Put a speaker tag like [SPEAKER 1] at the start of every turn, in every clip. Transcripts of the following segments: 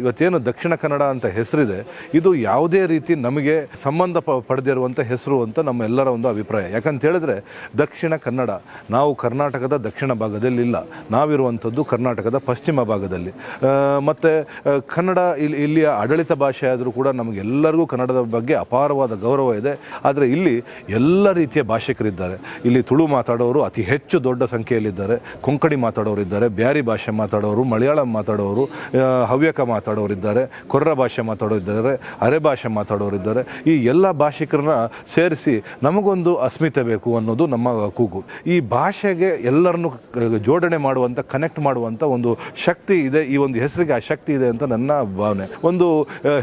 [SPEAKER 1] ಇವತ್ತೇನು ದಕ್ಷಿಣ ಕನ್ನಡ ಅಂತ ಹೆಸರಿದೆ, ಇದು ಯಾವುದೇ ರೀತಿ ನಮಗೆ ಸಂಬಂಧ ಪ- ಪಡೆದಿರುವಂಥ ಹೆಸರು ಅಂತ ನಮ್ಮ ಎಲ್ಲರ ಒಂದು ಅಭಿಪ್ರಾಯ. ಯಾಕಂತ ಹೇಳಿದ್ರೆ, ದಕ್ಷಿಣ ಕನ್ನಡ, ನಾವು ಕರ್ನಾಟಕದ ದಕ್ಷಿಣ ಭಾಗದಲ್ಲಿ ಇಲ್ಲ ನಾವಿರುವಂಥದ್ದು ಕರ್ನಾಟಕದ ಪಶ್ಚಿಮ ಭಾಗದಲ್ಲಿ. ಮತ್ತು ಕನ್ನಡ ಇಲ್ಲಿ ಇಲ್ಲಿಯ ಆಡಳಿತ ಭಾಷೆ ಆದರೂ ಕೂಡ ನಮಗೆಲ್ಲರಿಗೂ ಕನ್ನಡದ ಬಗ್ಗೆ ಅಪಾರವಾದ ಗೌರವ ಇದೆ. ಆದರೆ ಇಲ್ಲಿ ಎಲ್ಲ ರೀತಿಯ ಭಾಷಿಕರಿದ್ದಾರೆ. ಇಲ್ಲಿ ತುಳು ಮಾತಾಡೋರು ಅತಿ ಹೆಚ್ಚು ದೊಡ್ಡ ಸಂಖ್ಯೆಯಲ್ಲಿದ್ದಾರೆ. ಕೊಂಕಣಿ ಮಾತಾಡೋರು ಇದ್ದಾರೆ ಬ್ಯಾರಿ ಭಾಷೆ ಮಾತಾಡೋರು, ಮಲಯಾಳಂ ಮಾತಾಡೋರು ಹವ್ಯಕ ಹವ್ಯಕ ಮಾತಾಡೋರಿದ್ದಾರೆ, ಕೊರ್ರ ಭಾಷೆ ಮಾತಾಡೋರಿದ್ದಾರೆ, ಅರೆ ಭಾಷೆ ಮಾತಾಡೋರಿದ್ದಾರೆ. ಈ ಎಲ್ಲ ಭಾಷಿಕರನ್ನ ಸೇರಿಸಿ ನಮಗೊಂದು ಅಸ್ಮಿತೆ ಬೇಕು ಅನ್ನೋದು ನಮ್ಮ ಕೂಗು. ಈ ಭಾಷೆಗೆ ಎಲ್ಲರನ್ನು ಜೋಡಣೆ ಮಾಡುವಂಥ ಕನೆಕ್ಟ್ ಮಾಡುವಂಥ ಒಂದು ಶಕ್ತಿ ಇದೆ, ಈ ಒಂದು ಹೆಸರಿಗೆ ಆ ಶಕ್ತಿ ಇದೆ ಅಂತ ನನ್ನ ಭಾವನೆ. ಒಂದು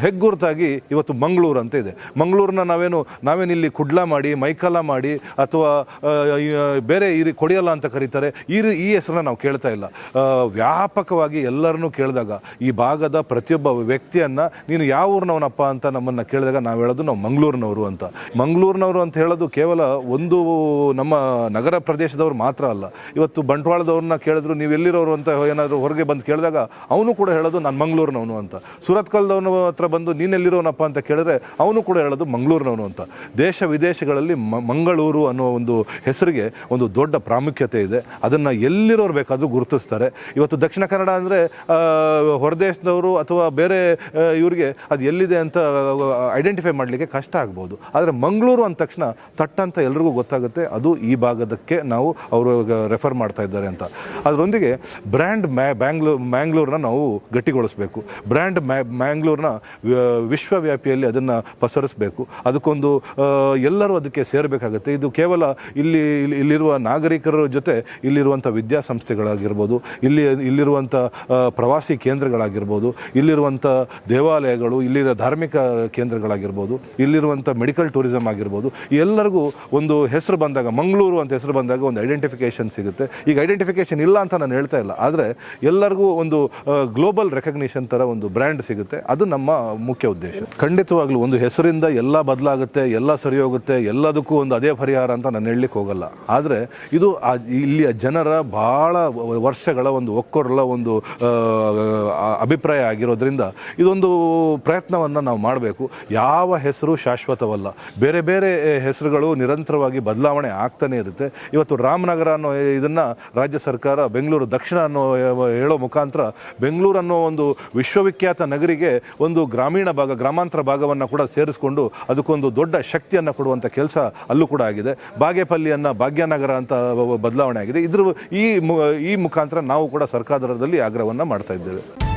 [SPEAKER 1] ಹೆಗ್ಗುರುತಾಗಿ ಇವತ್ತು ಮಂಗಳೂರು ಅಂತ ಇದೆ. ಮಂಗಳೂರನ್ನ ನಾವೇನು ನಾವೇನು ಇಲ್ಲಿ ಕುಡ್ಲ ಮಾಡಿ, ಮೈಕಲ ಮಾಡಿ, ಅಥವಾ ಬೇರೆ ಈ ಕೊಡಿಯಲ್ಲ ಅಂತ ಕರೀತಾರೆ, ಈ ಈ ಹೆಸರನ್ನ ನಾವು ಕೇಳ್ತಾ ಇಲ್ಲ. ವ್ಯಾಪಕವಾಗಿ ಎಲ್ಲರನ್ನೂ ಕೇಳಿದಾಗ ಈ ಭಾಗದ ಪ್ರತಿಯೊಬ್ಬ ವ್ಯಕ್ತಿಯನ್ನ, ನೀನು ಯಾವ ಊರಿನವನಪ್ಪ ಅಂತ ನಮ್ಮನ್ನ ಕೇಳಿದಾಗ ನಾವು ಹೇಳೋದು ನಾವು ಮಂಗಳೂರಿನವರು ಅಂತ. ಮಂಗಳೂರಿನವರು ಅಂತ ಹೇಳೋದು ಕೇವಲ ಒಂದು ನಮ್ಮ ನಗರ ಪ್ರದೇಶದವ್ರು ಮಾತ್ರ ಅಲ್ಲ. ಇವತ್ತು ಬಂಟ್ವಾಳದವ್ರನ್ನ ಕೇಳಿದ್ರು, ನೀವು ಎಲ್ಲಿರೋರು ಅಂತ ಏನಾದರೂ ಹೊರಗೆ ಬಂದು ಕೇಳಿದಾಗ ಅವನು ಕೂಡ ಹೇಳೋದು ನಾನು ಮಂಗಳೂರಿನವನು ಅಂತ. ಸುರತ್ಕಲ್ದವನ ಹತ್ರ ಬಂದು ನೀನೆಲ್ಲಿರೋನಪ್ಪ ಅಂತ ಕೇಳಿದ್ರೆ ಅವನು ಕೂಡ ಹೇಳೋದು ಮಂಗಳೂರಿನವನು ಅಂತ. ದೇಶ ವಿದೇಶಗಳಲ್ಲಿ ಮಂಗಳೂರು ಅನ್ನೋ ಒಂದು ಹೆಸರಿಗೆ ಒಂದು ದೊಡ್ಡ ಪ್ರಾಮುಖ್ಯತೆ ಇದೆ. ಅದನ್ನು ಎಲ್ಲಿರೋರು ಬೇಕಾದರೂ ಗುರುತಿಸ್ತಾರೆ. ಇವತ್ತು ದಕ್ಷಿಣ ಕನ್ನಡ ಅಂದರೆ ಹೊರದೇಶದವರು ಅಥವಾ ಬೇರೆ ಇವರಿಗೆ ಅದು ಎಲ್ಲಿದೆ ಅಂತ ಐಡೆಂಟಿಫೈ ಮಾಡಲಿಕ್ಕೆ ಕಷ್ಟ ಆಗ್ಬೋದು. ಆದರೆ ಮಂಗಳೂರು ಅಂದ ತಕ್ಷಣ ತಟ್ಟಂತ ಎಲ್ರಿಗೂ ಗೊತ್ತಾಗುತ್ತೆ, ಅದು ಈ ಭಾಗದಕ್ಕೆ ನಾವು ಅವರು ರೆಫರ್ ಮಾಡ್ತಾ ಇದ್ದಾರೆ ಅಂತ. ಅದರೊಂದಿಗೆ ಬ್ರ್ಯಾಂಡ್ ಮ್ಯಾ, ಬ್ಯಾಂಗ್ಳೂರ್, ಮ್ಯಾಂಗ್ಳೂರ್ನ ನಾವು ಗಟ್ಟಿಗೊಳಿಸಬೇಕು. ಬ್ರ್ಯಾಂಡ್ ಮ್ಯಾ, ಮ್ಯಾಂಗ್ಳೂರ್ನ ವಿಶ್ವವ್ಯಾಪಿಯಲ್ಲಿ ಅದನ್ನು ಪಸರಿಸಬೇಕು. ಅದಕ್ಕೊಂದು ಎಲ್ಲರೂ ಅದಕ್ಕೆ ಸೇರಬೇಕಾಗುತ್ತೆ. ಇದು ಕೇವಲ ಇಲ್ಲಿ- ಇಲ್ಲಿರುವ ನಾಗರಿಕರ ಜೊತೆ ಇಲ್ಲಿರುವಂಥ ವಿದ್ಯಾಸಂಸ್ಥೆಗಳಾಗಿರ್ಬೋದು, ಇಲ್ಲಿ, ಇಲ್ಲಿರುವಂಥ ಪ್ರವಾಸಿ ಕೇಂದ್ರಗಳಾಗಿರ್ಬೋದು ಇಲ್ಲಿರುವಂಥ ದೇವಾಲಯಗಳು, ಇಲ್ಲಿರೋ ಧಾರ್ಮಿಕ ಕೇಂದ್ರಗಳಾಗಿರ್ಬೋದು, ಇಲ್ಲಿರುವಂಥ ಮೆಡಿಕಲ್ ಟೂರಿಸಮ್ ಆಗಿರ್ಬೋದು, ಎಲ್ಲರಿಗೂ ಒಂದು ಹೆಸರು ಬಂದಾಗ, ಮಂಗಳೂರು ಅಂತ ಹೆಸರು ಬಂದಾಗ ಒಂದು ಐಡೆಂಟಿಫಿಕೇಷನ್ ಸಿಗುತ್ತೆ. ಈಗ ಐಡೆಂಟಿಫಿಕೇಷನ್ ಇಲ್ಲ ಅಂತ ನಾನು ಹೇಳ್ತಾ ಇಲ್ಲ, ಆದರೆ ಎಲ್ಲರಿಗೂ ಒಂದು ಗ್ಲೋಬಲ್ ರೆಕಗ್ನಿಷನ್ ಥರ ಒಂದು ಬ್ರ್ಯಾಂಡ್ ಸಿಗುತ್ತೆ. ಅದು ನಮ್ಮ ಮುಖ್ಯ ಉದ್ದೇಶ. ಖಂಡಿತವಾಗ್ಲೂ ಒಂದು ಹೆಸರಿಂದ ಎಲ್ಲ ಬದಲಾಗುತ್ತೆ, ಎಲ್ಲ ಸರಿ ಹೋಗುತ್ತೆ ಎಲ್ಲದಕ್ಕೂ ಒಂದು ಅದೇ ಪರಿಹಾರ ಅಂತ ನಾನು ಹೇಳಲಿಕ್ಕೆ ಹೋಗಲ್ಲ. ಆದರೆ ಇದು ಇಲ್ಲಿಯ ಜನರ ಬಹಳ ವರ್ಷಗಳ ಒಂದು ಒಕ್ಕೊರಲ ಒಂದು ಅಭಿಪ್ರಾಯ ಆಗಿದೆ. ಆಗಿರೋದ್ರಿಂದ ಇದೊಂದು ಪ್ರಯತ್ನವನ್ನು ನಾವು ಮಾಡಬೇಕು. ಯಾವ ಹೆಸರು ಶಾಶ್ವತವಲ್ಲ. ಬೇರೆ ಬೇರೆ ಹೆಸರುಗಳು ನಿರಂತರವಾಗಿ ಬದಲಾವಣೆ ಆಗ್ತಾನೆ ಇರುತ್ತೆ. ಇವತ್ತು ರಾಮನಗರ ಅನ್ನೋ ಇದನ್ನು ರಾಜ್ಯ ಸರ್ಕಾರ ಬೆಂಗಳೂರು, ದಕ್ಷಿಣ ಅನ್ನೋ ಹೇಳೋ ಮುಖಾಂತರ ಬೆಂಗಳೂರು ಅನ್ನೋ ಒಂದು ವಿಶ್ವವಿಖ್ಯಾತ ನಗರಿಗೆ ಒಂದು ಗ್ರಾಮೀಣ ಭಾಗ, ಗ್ರಾಮಾಂತರ ಭಾಗವನ್ನು ಕೂಡ ಸೇರಿಸ್ಕೊಂಡು ಅದಕ್ಕೊಂದು ದೊಡ್ಡ ಶಕ್ತಿಯನ್ನು ಕೊಡುವಂಥ ಕೆಲಸ ಅಲ್ಲೂ ಕೂಡ ಆಗಿದೆ. ಬಾಗೇಪಲ್ಲಿಯನ್ನು ಭಾಗ್ಯನಗರ ಅಂತ ಬದಲಾವಣೆ ಆಗಿದೆ. ಇದ್ರ, ಈ ಈ ಮುಖಾಂತರ ನಾವು ಕೂಡ ಸರ್ಕಾರದಲ್ಲಿ ಆಗ್ರಹವನ್ನು ಮಾಡ್ತಾ ಇದ್ದೇವೆ.